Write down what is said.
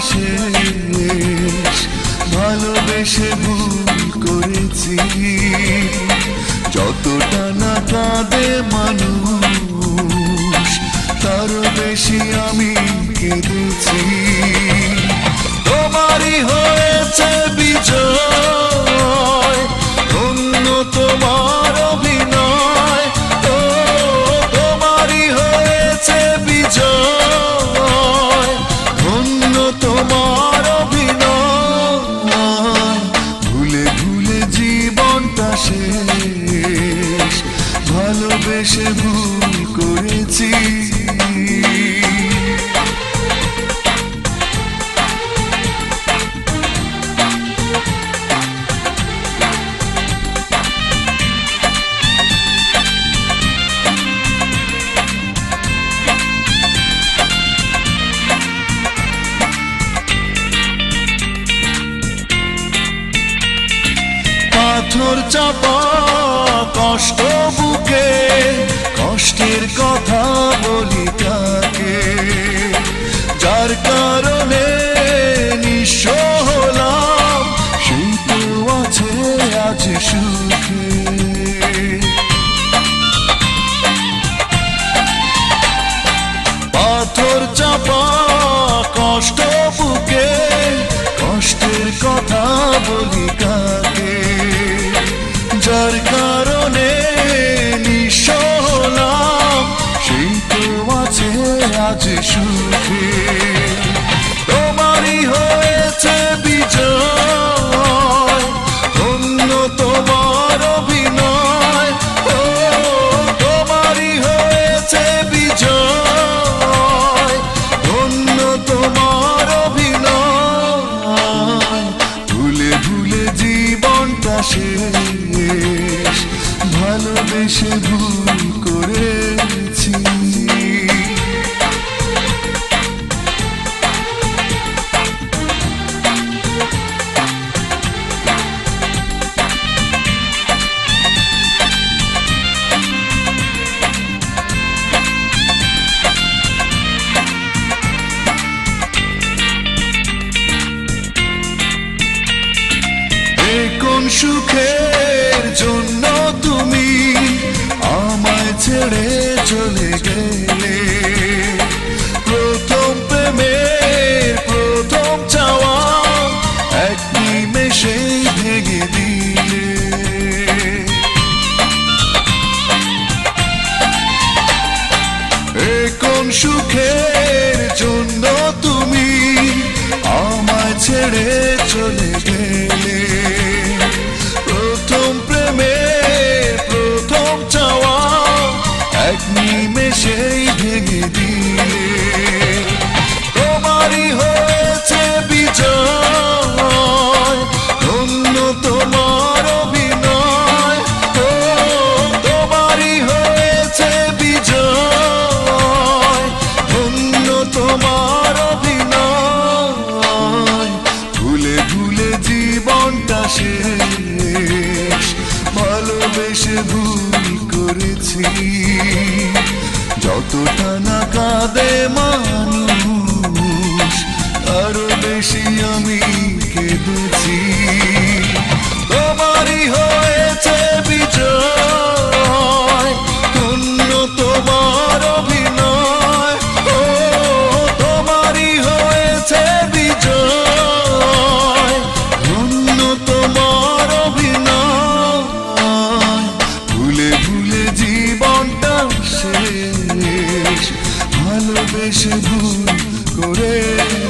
শেষ ভালোবেসে ভালোবেসে ভুল করেছি। পাথর চাপা কষ্ট বুকে কষ্টের কথা বলি তাকে যার কারণে নিঃস্ব হলাম। সেই তো আছে আজ সুখে। সুখে। তোমারই হয়েছে ধন্য তোমার তোমারই হয়েছে ধন্য তোমার ভুলে ভুলে জীবনটা ভালোবেসে ভুল করেছি। সুখের জন্য তুমি আমায় ছেড়ে চলে গেলে। প্রথম প্রেমের প্রথম চাওয়া এক নিমেষেই ভেঙে দিলে। এ কোন সুখের এক নিমেষেই ভেঙে দিলে তোমারই হয়েছে বিজয়, ধন্য তোমার অভিনয়। ও, তোমারই হয়েছে বিজয়, ধন্য তোমার অভিনয়। ভুলে ভুলে জীবনটা শেষ, ভালোবেসে ভুল করেছি। तू ठनका दे माँ ভালোবেসে ভুল করেছি